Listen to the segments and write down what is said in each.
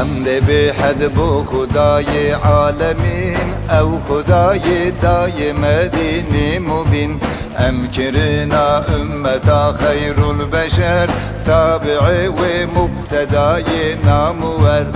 حمد به حد بو خدای عالمین او خدای دایم دینی مبین ام کرنا امتا خیر البشر تابع و مبتدای نامور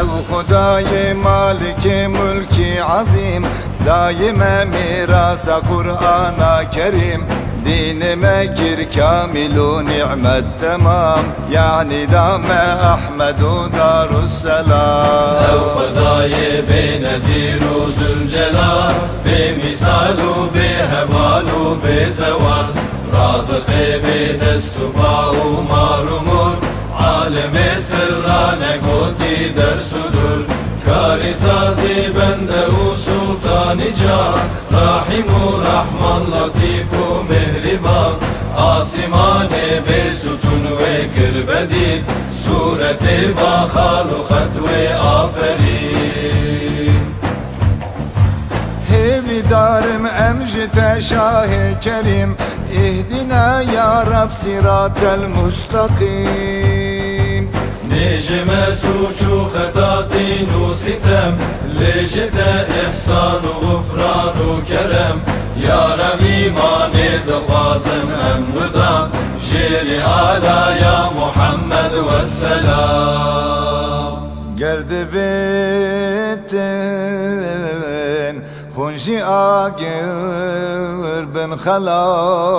او خدای مالک ملکی عظیم Daime mirasa Kur'an'a Kerim. Dinime gir kamilu ni'met tamam. Yani dame Ahmedu darusselam. Ev fedayı bi neziru zülcelal Bi misalu bi hevalu bi zeval. Razıkı bi destubahu marumun Alemi sırra negoti dersudur. Kari sazi bende usul u sultani can Rahimu Rahman latifu mehriban Asimane be sütun ve kırbedid Sureti ba halukat ve aferin هيفي دارم أمجد شاه كريم اهدنا يا رب صراط المستقيم Lejime suçu hata dinu sitem Lejide ihsan u kerem. Ya Rab imanê dixwazim em bidam Jêrê alaya Muhammed vesselam. Gerdê vêtin hûn jî agir bin xelas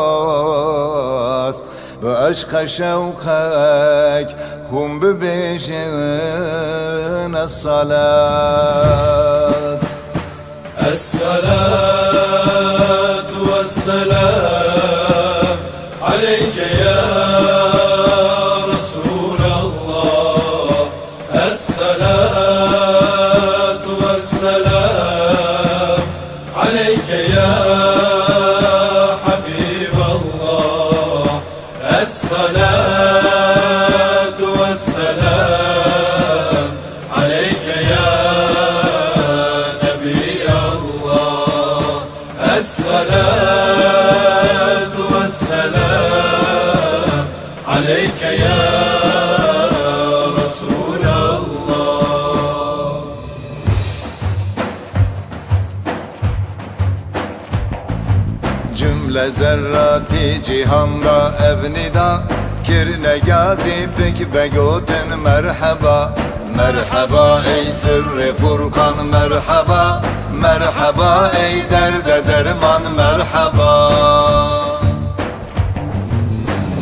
بعشق شوقك هم ببيشن الصلاة الصلاة والسلام عليك يا رسول الله الصلاة والسلام عليك يا aleyke ya cümle zerrati cihanda evnida Kirne gazi pek ve goten merhaba. Merhaba ey sırrı furkan merhaba. Merhaba ey derde derman merhaba.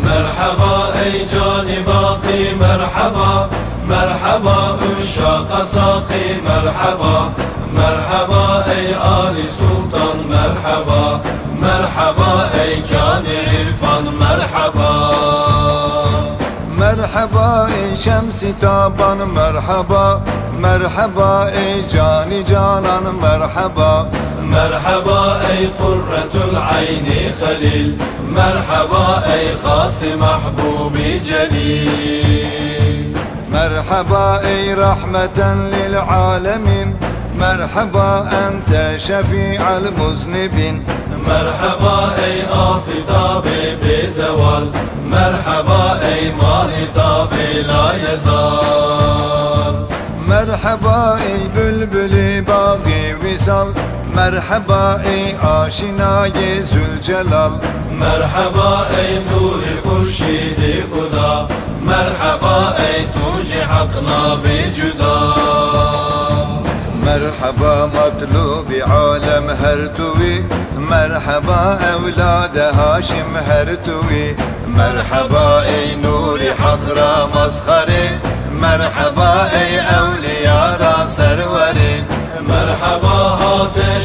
Merhaba heyecanı baki merhaba. Merhaba üşşaka saki merhaba. Merhaba ey Ali Sultan merhaba. Merhaba ey kâni irfan merhaba. Merhaba ey şemsi taban merhaba. Merhaba ey cani canan merhaba. مرحبا أي قرة العين خليل. مرحبا أي خاص محبوبي جليل. مرحبا أي رحمة للعالمين. مرحبا أنت شفيع المذنبين. مرحبا أي آفي طابي بزوال. مرحبا أي ماهي طابي لا يزال. مرحبا أي بل misal Merhaba ey aşinayı zülcelal. Merhaba ey nuri hurşidi huda. Merhaba ey tuji hakna bi cüda Merhaba matlubi alem her tuvi. Merhaba evlade Haşim her tuvi. Merhaba ey nuri hakra mazhari Merhaba ey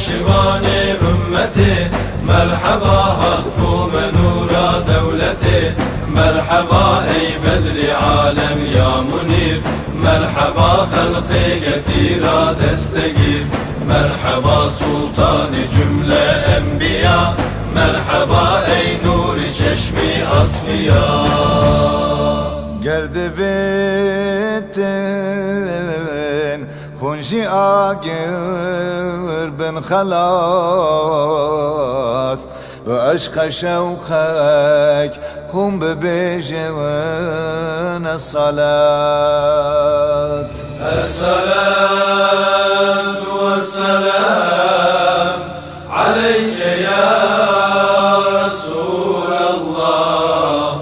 Nakşibani ümmeti Merhaba hak bu menura devleti. Merhaba ey bedri alem ya munir. Merhaba halkı getira destegir. Merhaba sultani cümle enbiya. Merhaba ey nuri çeşmi asfiya. Gerdevetten Hunji agir ben خلاص وعشق شوقك هم ببيجون الصلاة الصلاة والسلام عليك يا رسول الله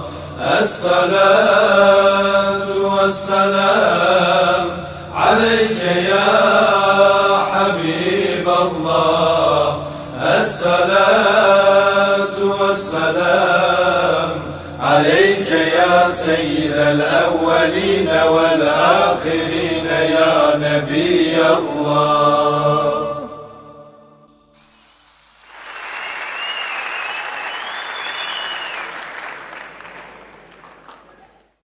الصلاة والسلام عليك الصلاة والسلام عليك يا سيد الأولين والآخرين يا نبي الله.